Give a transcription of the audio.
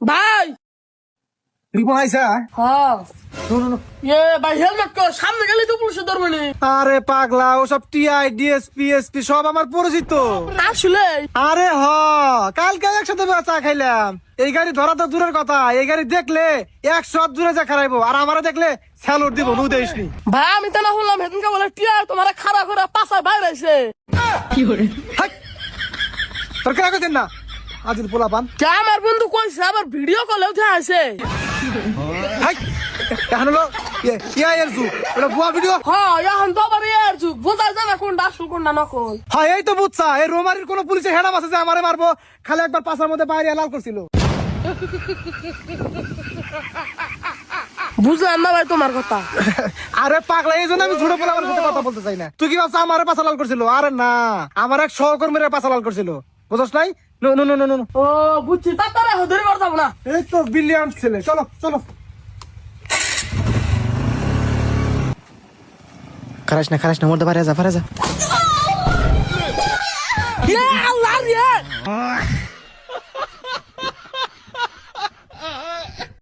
ভাই! রিপন আইসা হ্যাঁ। No, no, no. এ ভাই হেলমেট কর সামনে গেলে তো পুলিশে ধরবে নি আরে পাগলা ওসব টিআই ডিএসপি এসপি সব আমার পরিচিত। আসলে? আরে হ কালকে একসাথে চা খাইলাম। এই গাড়ি ধরা তো দূরের কথা এই গাড়ি দেখলে একশো হাত দূরে যা খারাইবো আর আমারে দেখলে স্যালুট দিব নু দেশনি ভাই আমি তো না শুনলাম হেদিনকে বলে টিয়া তোমার খাড়া করে পাশায় বাইরে আছে হাই! তোর কেন না? আজ পোলা পান কে আমার বন্ধু কইছে? আবার ভিডিও কলে উঠে আছে। হাই! এখন হলো ইয়ে- এর যুগ। এটা বুয়া ভিডিও হ্যাঁ এখন তো আবার ইয়ার যুগ। বোঝা না কোনটা আসল কোনটা নকল। হ্যাঁ এই তো বুঝছা এই রোমারির কোন পুলিশে হেডাম আছে যে আমারে মারবো? খালি একবার পাশার মধ্যে বাইরে লাল করছিল। বুঝলাম না ভাই তোমার কথা। আরে পাগলা এই জন্য আমি আমার সাথে কথা বলতে চাই না। তুই কি ভাবছা আমারে পাশা লাল করছিল? আরে না আমার এক সহকর্মীরা পাশা লাল করছিল। বুঝছ নাই? No no no no no ও বুঝছি তাড়াতাড়ি এখন দেরি যাব না। এই তো ব্রিলিয়ান্ট ছেলে চলো চলো। খারাস না খারাস না মরতে পারে যা পারে যা। এ,